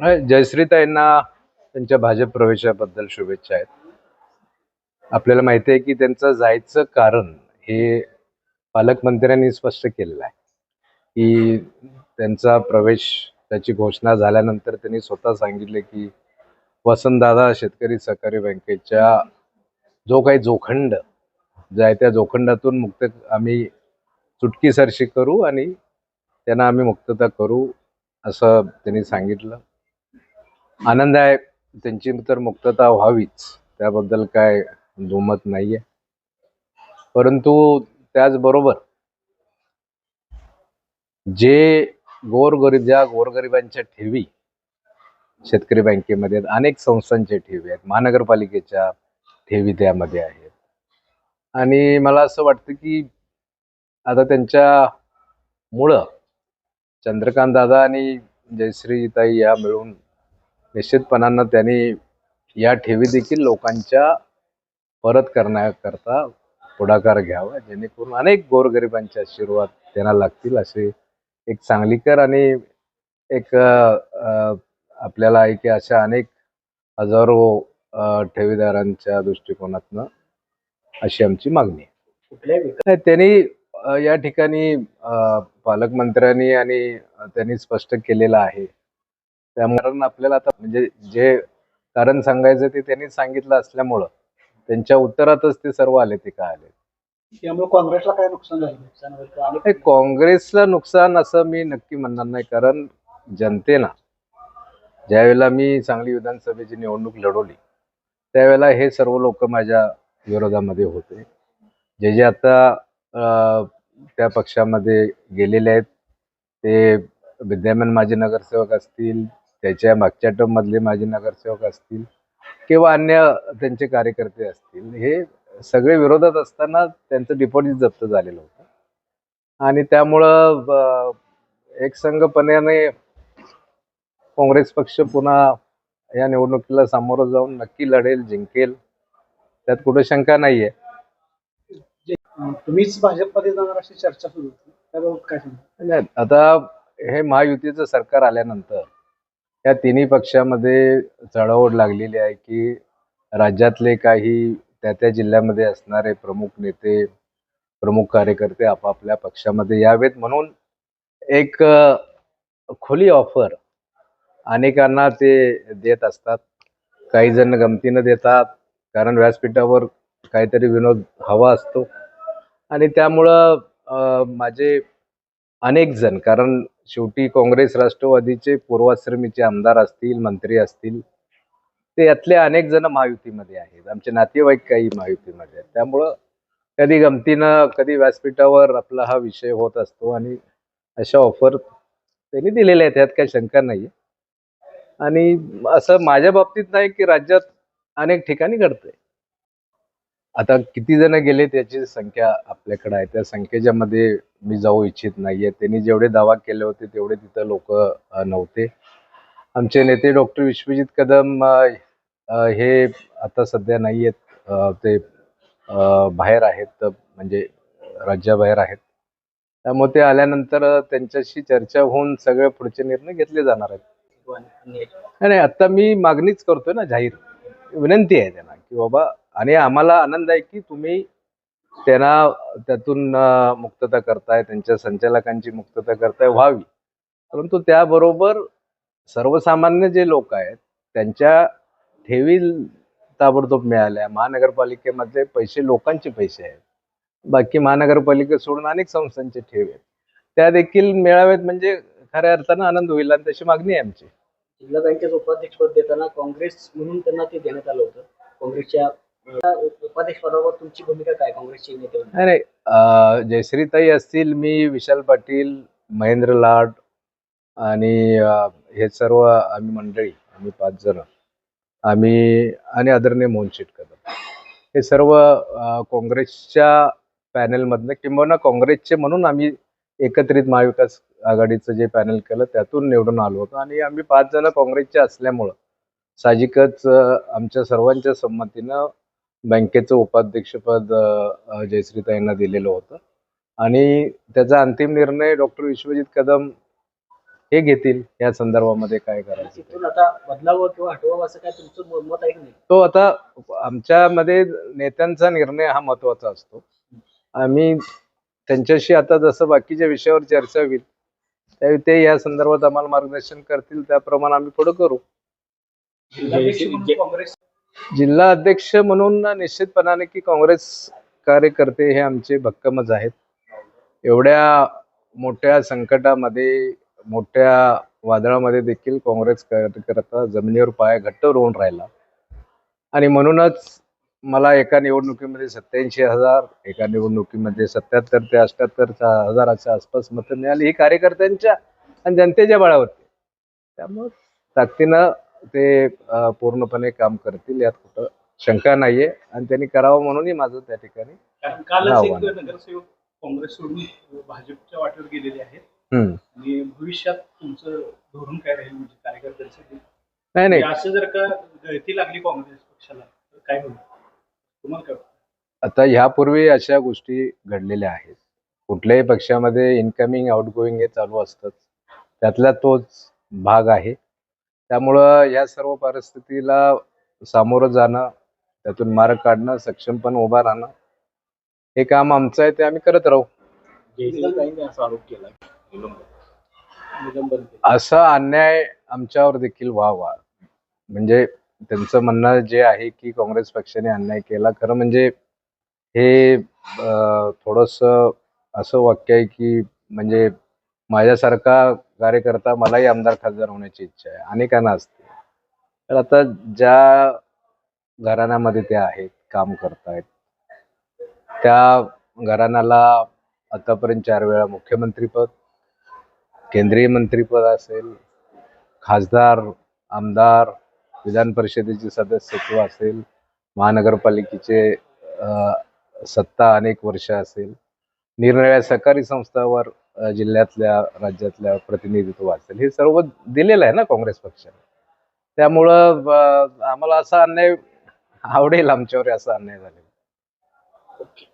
जयश्रीताईंना त्यांच्या भाजप प्रवेशाबद्दल शुभेच्छा आहेत. आपल्याला माहिती आहे की त्यांचं जायचं कारण हे पालकमंत्र्यांनी स्पष्ट केलेलं आहे. की त्यांचा प्रवेश त्याची घोषणा झाल्यानंतर त्यांनी स्वतः सांगितले की वसंतदादा शेतकरी सहकारी बँकेच्या जो काही जोखंड जो आहे त्या जोखंडातून मुक्त आम्ही चुटकीसरशी करू आणि त्यांना आम्ही मुक्तता करू असं त्यांनी सांगितलं. आनंद आहे. त्यांची तर मुक्तता व्हावीच. त्याबद्दल काय दुमत नाहीये. परंतु त्याचबरोबर जे गोरगरीब ज्या गोरगरिबांच्या ठेवी शेतकरी बँकेमध्ये अनेक संस्थांच्या ठेवी आहेत. महानगरपालिकेच्या ठेवी त्यामध्ये आहेत. आणि मला असं वाटतं की आता त्यांच्या मुळं चंद्रकांत दादा आणि जयश्रीताई या मिळून निश्चितपणानं त्यांनी या ठेवी देखील लोकांच्या परत करण्याकरता पुढाकार घ्यावा जेणेकरून अनेक गोरगरिबांचे आशीर्वाद त्यांना लागतील असे एक चांगलीकर आणि एक आपल्याला आहे की अशा अनेक हजारो ठेवीदारांच्या दृष्टिकोनातनं अशी आमची मागणी आहे. त्यांनी या ठिकाणी पालकमंत्र्यांनी आणि त्यांनी स्पष्ट केलेलं आहे त्यामुळे कारण आपल्याला आता म्हणजे जे कारण सांगायचं ते त्यांनी सांगितलं असल्यामुळं त्यांच्या उत्तरातच ते सर्व आले ते का आले. त्यामुळे काँग्रेसला काय नुकसान झालं? नाही, काँग्रेसला नुकसान असं मी नक्की म्हणणार नाही. कारण जनतेनं ज्यावेळेला मी सांगली विधानसभेची निवडणूक लढवली त्यावेळेला हे सर्व लोक माझ्या विरोधामध्ये होते. जे जे आता त्या पक्षामध्ये गेलेले आहेत ते विद्यमान माजी नगरसेवक असतील त्याच्या मागच्या टर्म मधले माजी नगरसेवक असतील किंवा अन्य त्यांचे कार्यकर्ते असतील हे सगळे विरोधात असताना त्यांचं डिपॉझिट जप्त झालेलं होतं. आणि त्यामुळं अ, एकसंघपणाने काँग्रेस पक्ष पुन्हा या निवडणुकीला सामोरं जाऊन नक्की लढेल जिंकेल. त्यात कुठं शंका नाहीये. तुम्हीच भाजपमध्ये जाणार अशी चर्चा सुरू होती. त्याबाबत काय सांगा आता हे महायुतीचं सरकार आल्यानंतर या तिन्ही पक्षामध्ये चढाओढ लागलेली आहे की राज्यातले काही त्या त्या जिल्ह्यामध्ये असणारे प्रमुख नेते प्रमुख कार्यकर्ते आपापल्या पक्षामध्ये यावेत. म्हणून एक खुली ऑफर अनेकांना ते देत असतात. काही जण गमतीनं देतात कारण व्यासपीठावर काहीतरी विनोद हवा असतो. आणि त्यामुळं माझे अनेक जण कारण शेवटी काँग्रेस राष्ट्रवादीचे पूर्वाश्रमीचे आमदार असतील मंत्री असतील ते यातले अनेक जण महायुतीमध्ये आहेत. आमचे नातेवाईक काही महायुतीमध्ये आहेत. त्यामुळं कधी गमतीनं कधी व्यासपीठावर आपला हा विषय होत असतो आणि अशा ऑफर त्यांनी दिलेल्या आहेत त्यात काही शंका नाही आणि असं माझ्या बाबतीत नाही की राज्यात अनेक ठिकाणी घडतंय. आता किती जण गेले त्याची संख्या आपल्याकडे आहे. त्या संख्येच्या मध्ये मी जाऊ इच्छित नाहीये. त्यांनी जेवढे दावा केले होते तेवढे तिथं लोक नव्हते. आमचे नेते डॉक्टर विश्वजित कदम हे आता सध्या नाही आहेत ते बाहेर आहेत म्हणजे राज्याबाहेर आहेत. त्यामुळे ते आल्यानंतर त्यांच्याशी चर्चा होऊन सगळे पुढचे निर्णय घेतले जाणार आहेत. नाही, आता मी मागणीच करतोय ना जाहीर. विनंती आहे त्यांना की बाबा आणि आम्हाला आनंद आहे की तुम्ही त्यांना त्यातून मुक्तता करताय त्यांच्या संचालकांची मुक्तता करताय व्हावी. परंतु त्याबरोबर सर्वसामान्य जे लोक आहेत त्यांच्या ठेवी ताबडतोब मिळाल्या. महानगरपालिकेमधले पैसे लोकांचे पैसे आहेत. बाकी महानगरपालिका सोडून अनेक संस्थांचे ठेव आहेत. त्या देखील मिळाव्यात म्हणजे खऱ्या अर्थानं आनंद होईल आणि तशी मागणी आहे आमची. जिल्हा बँकेचं उपाध्यक्षपद देताना काँग्रेस म्हणून त्यांना ते देण्यात आलं होतं. काँग्रेसच्या उपाध्यक्ष पदावर तुमची भूमिका काय? नेते नाही नाही जयश्रीताई असतील मी विशाल पाटील महेंद्र लाड आणि हे सर्व आम्ही मंडळी आम्ही पाच जण. आम्ही आणि आदरणीय मोहन शेटकर. हे सर्व काँग्रेसच्या पॅनेलमधनं किंबहुना काँग्रेसचे म्हणून आम्ही एकत्रित महाविकास आघाडीचं जे पॅनल केलं त्यातून निवडून आलो होतो. आणि आम्ही पाच जण काँग्रेसचे असल्यामुळं साहजिकच आमच्या सर्वांच्या संमतीनं बँकेचं उपाध्यक्षपद अं, जयश्रीताईंना दिलेलं होतं. आणि त्याचा अंतिम निर्णय डॉक्टर विश्वजित कदम हे घेतील या संदर्भामध्ये काय करायचं ते. आता बदलावं किंवा हटवावं असं काय तुमचं म- मत आहे की नाही? तो आता आमच्यामध्ये नेत्यांचा निर्णय हा महत्त्वाचा असतो. आम्ही त्यांच्याशी आता जसं बाकीच्या विषयावर चर्चा होईल त्यावेळी ते या संदर्भात आम्हाला मार्गदर्शन करतील त्याप्रमाणे आम्ही पुढे करू. काँग्रेस जिल्हा अध्यक्ष म्हणून निश्चितपणाने की काँग्रेस कार्यकर्ते हे आमचे भक्कमच आहेत. एवढ्या मोठ्या संकटामध्ये मोठ्या वादळामध्ये देखील काँग्रेस कार्यकर्ता जमिनीवर पाय घट्ट रोवून राहिला. आणि म्हणूनच मला एका निवडणुकीमध्ये सत्याऐंशी हजार एका निवडणुकीमध्ये सत्याहत्तर ते अठ्याहत्तर हजाराच्या आसपास मतं मिळाली ही कार्यकर्त्यांच्या आणि जनतेच्या बळावरती. त्यामुळं ताकदीनं ते पूर्णपणे काम करतील यात कुठं शंका नाहीये. आणि त्यांनी करावं म्हणूनही माझं त्या ठिकाणी कारण कालच आव्हान. एक नगरसेवक काँग्रेस सोडून भाजपच्या वाटेवर गेलेले आहेत. आणि भविष्यात तुमचं धोरण काय राहील म्हणजे कार्यकर्त्यांसाठी? नाही नाही. म्हणजे असं जर का गळती लागली काँग्रेस पक्षाला तर काय होईल? तुम्हाला काय? आता ह्यापूर्वी अशा गोष्टी घडलेल्या आहेत. कुठल्याही पक्षामध्ये इनकमिंग आउटगोईंग हे चालू असतंच. त्यातला तोच भाग आहे. त्यामुळं या सर्व परिस्थितीला सामोरं जाणं त्यातून मार्ग काढणं सक्षम पण उभा राहणं हे काम आमचं आहे ते आम्ही करत राहू. असा केला असा अन्याय आमच्यावर देखील व्हावा. म्हणजे त्यांचं म्हणणं जे आहे की काँग्रेस पक्षाने अन्याय केला खरं म्हणजे हे थोडस असं वाक्य आहे की म्हणजे माझ्यासारखा कार्यकर्ता मलाही आमदार खासदार होण्याची इच्छा आहे. अनेकांना असते. तर आता ज्या घराण्यामध्ये ते आहेत काम करतायत त्या घराण्याला आतापर्यंत चार वेळा मुख्यमंत्रीपद केंद्रीय मंत्रीपद असेल खासदार आमदार विधान परिषदेचे सदस्यत्व असेल महानगरपालिकेचे सत्ता अनेक वर्ष असेल निरनिराळ्या सहकारी संस्थावर जिल्ह्यातल्या राज्यातल्या प्रतिनिधित्व असेल हे सर्व दिलेलं आहे ना काँग्रेस पक्षाने. त्यामुळं आम्हाला असा अन्याय आवडेल आमच्यावर असा अन्याय झालेला. ओके.